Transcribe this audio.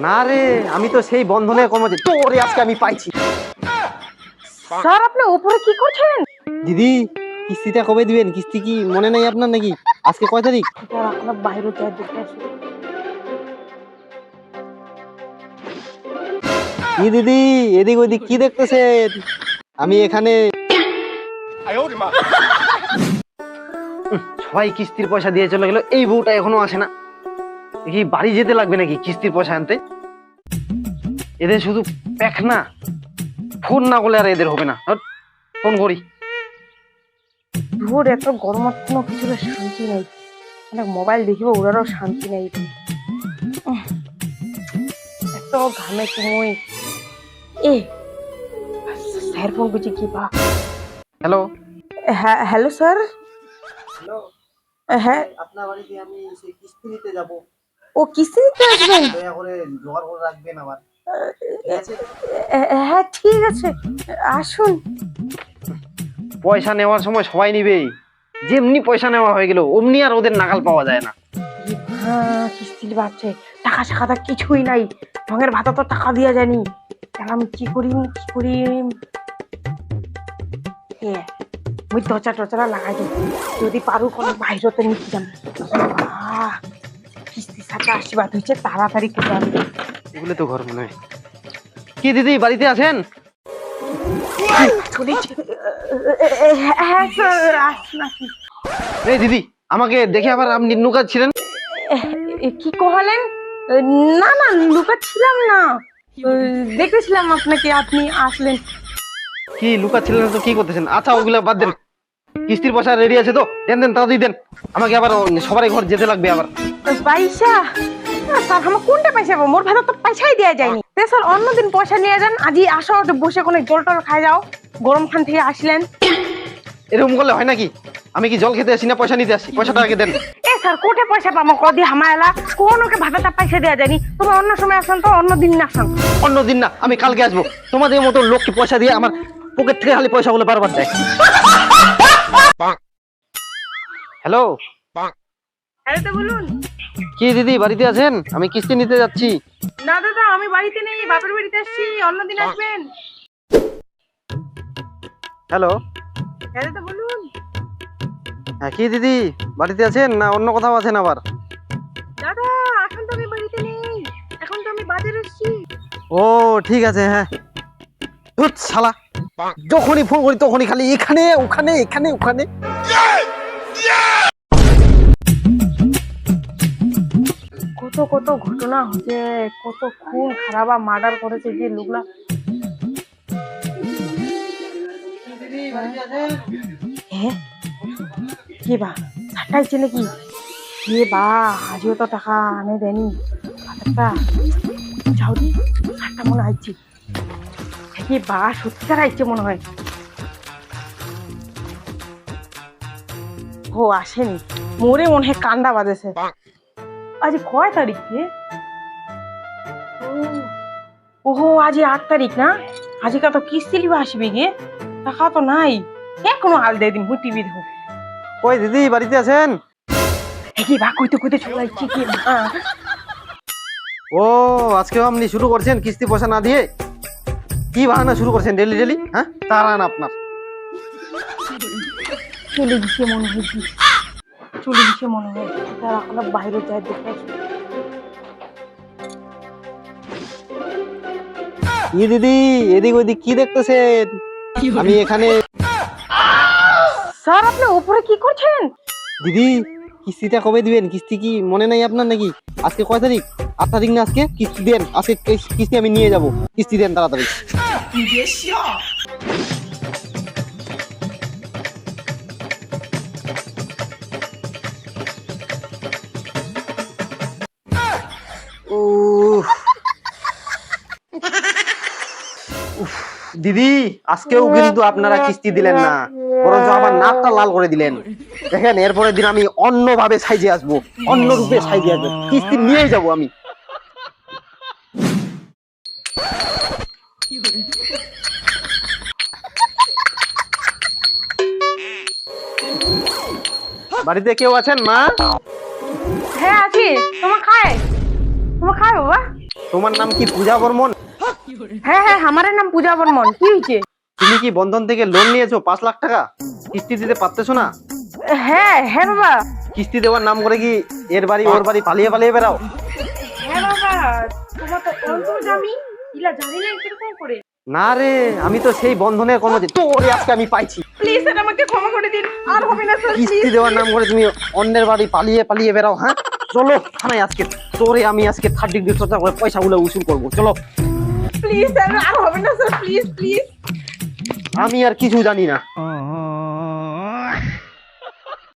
না রে আমি তো সেই বন্ধনের কর্মচারী তোরে আজকে আমি পাইছি। স্যার আপনি উপরে কি করছেন দিদি কিস্তিটা কবে দিবেন? কিস্তি কি মনে নাই আপনার নাকি? আজকে কয় তারিখ? আপনার বাইরে যাই দেখে আসুন। কি দিদি এদিক ওদিক কি দেখতেছেন? আমি এখানে সবাই কিস্তির পয়সা দিয়ে চলে গেল এই বউটা এখনও আসে না। দেখি বাড়ি যেতে লাগবে নাকি কিস্তির পয়সা আনতে? এদের শুধু প্যাক না ফোন না করলে আর এদের হবে না। ফোন করি। ধুর এত গরমত কোনো কিছুর শান্তি নেই। মানে মোবাইল দেখিব ওরারও শান্তি নেই। এত ঘামে তুমি এ স্যার ফোন করছি কি বা? হ্যালো? হ্যাঁ হ্যালো স্যার? হ্যাঁ। আপনার বাড়িতে আমি সেই কিস্তি নিতে যাব। ও কিস্তি দিতে আসবেন দয়া করে জোগাড় করে রাখবেন আবার। এ- এ- হ্যাঁ ঠিক আছে। আসুন। পয়সা নেওয়ার সময় সবাই নিবে। যেমনি পয়সা নেওয়া হয়ে গেল অমনি আর ওদের নাগাল পাওয়া যায় না। হ্যাঁ কিস্তির বাচ্চা টাকা সাকাটা কিছুই নাই। ঢঙের ভাতা তো টাকা দিয়া জানি তাহলে আমি কি করি কি করি? এ, মুই দরজা টরজা লাগাই দিই যদি পারু কোনো বাহিরতে নিতে যাম সাথে আশীর্বাদ হয়েছে তাড়াতাড়ি করে আমি এগুলো তো ঘর মনে হয়। কি দিদি বাড়িতে আছেন? হ্যাঁ স্যার আসুন আসুন এই দিদি আমাকে দেখে আবার আপনি ছিলেন? কি কহালেন না না লুকাচ্ছিলাম না। দেখেছিলাম আপনাকে আপনি আসলেন। কি লুকা ছিলেন তো কি করতেছেন? আচ্ছা ওগুলা বাদ দেন। কিস্তির পয়সা রেডি আছে তো? দেন দেন তাড়াতাড়ি দেন। আমাকে আবার সবার ঘর যেতে লাগবে আবার। পয়সা। স্যার আমার কোনটা পয়সা পাবো? মোর ভাতা তো পয়সাই দেওয়া যায়নি। তে স্যার অন্যদিন পয়সা নিয়ে যান আজই আসো বসে কোনো জল টল খাই যাও। গরম খান থেকে আসলেন। এরকম করলে হয় নাকি? আমি কি জল খেতে আসি না পয়সা নিতে আসি? পয়সাটা আগে দেন। এ স্যার কোটে পয়সা পাবো? কদি হামায়লা কোনোকে ভাতাটা পয়সা দেওয়া যায়নি। তুমি অন্য সময় আসেন তো অন্য দিন না আসেন। অন্য দিন না আমি কালকে আসব। তোমাদের মতো লোককে পয়সা দিয়ে আমার পকেট থেকে খালি পয়সা বলে বারবার দেয়। হ্যালো হ্যাঁ তো বলুন। কি দিদি বাড়িতে আছেন? আমি কিস্তি নিতে যাচ্ছি। না দাদা আমি বাড়িতে নেই বাপের বাড়িতে আসছি অন্যদিন আসবেন। হ্যালো? হ্যাঁ তো বলুন। হ্যাঁ কি দিদি বাড়িতে আছেন না অন্য কোথাও আছেন আবার? দাদা এখন তো আমি বাড়িতে নেই এখন তো আমি বাজারে এসছি ও ঠিক আছে হ্যাঁ। ধুৎ শালা যখনই ফোন করি তখনই খালি এখানে ওখানে এখানে ওখানে। কত কত ঘটনা হচ্ছে কত খুন, খারাপ মার্ডার করেছে যে লোকলা হ্যাঁ? কি বা? ছাটাইছে নাকি? কে বা? আজও তো টাকা আনে দেনি হাজারটা যাও দি সাতটা মনে আইছে কি বা? সত্যিকার আইছে মনে হয়। ও আসেনি। মোরে মনে হয় কান্দা বাজেছে। আজ কয় তারিখ? ও- ওহো আজ আট তারিখ না? আজকে তো কিস্তি লিবা আসবে গে। টাকা তো নাই। এখনও হাল দিয়ে দিন টিভি দেখো কই দিদি বাড়িতে আছেন? কি বা কইতে কইতে চলে আসছি কি ও আজকে আপনি শুরু করছেন কিস্তি পয়সা না দিয়ে? কি বাহানা শুরু করছেন ডেলি ডেলি? হ্যাঁ? তারান আপনার। চলে গেছে মনে কি। চলে গেছে মনে হয়। তার এখন বাইরে যায় দেখে আসি। কি দিদি এদিক ওদিক কি দেখতেছেন? আমি এখানে স্যার আপনি উপরে কি করছেন? দিদি কিস্তিটা কবে দিবেন? কিস্তি কি মনে নাই আপনার নাকি? আজকে কয় তারিখ? আট তারিখ না আজকে? কিস্তি দেন আজকে কিস্তি আমি নিয়ে যাব। কিস্তি দেন তাড়াতাড়ি। দিদি আজকেও কিন্তু আপনারা কিস্তি দিলেন না। বরঞ্চ আমার নাকটা লাল করে দিলেন। দেখেন এরপরের দিন আমি অন্য ভাবে সাইজে আসব। অন্য রূপে সাইজে আসব। কিস্তি নিয়ে যাব আমি। বাড়িতে কেউ আছেন মা? হ্যাঁ আছি। তোমার খায়? তোমার খায় বাবা? তোমার নাম কি পূজা বর্মন? হ্যাঁ হ্যাঁ আমার নাম পূজা বর্মন। কি হয়েছে? তুমি কি বন্ধন থেকে লোন নিয়েছো? পাঁচ লাখ টাকা? কিস্তি দিতে পারতেছো না? হ্যাঁ হ্যাঁ বাবা। কিস্তি দেওয়ার নাম করে কি এর বাড়ি ওর বাড়ি পালিয়ে পালিয়ে বেড়াও? হ্যাঁ বাবা। তোমার তো ইলা জানি না কীরকম করে। না রে আমি তো সেই বন্ধনের কোনো তোরে আজকে আমি পাইছি। প্লিজ স্যার আমাকে ক্ষমা করে দিন। আর হবে না স্যার কিস্তি দেওয়ার নাম করে তুমি অন্যের বাড়ি পালিয়ে পালিয়ে বেড়াও হ্যাঁ? চলো থানায় আজকে তোরে আমি আজকে থার্ড ডিগ্রি পয়সাগুলো উসুল করব। চলো। প্লিজ স্যার আর হবে না স্যার প্লিজ প্লিজ আমি আর কিছু জানি না।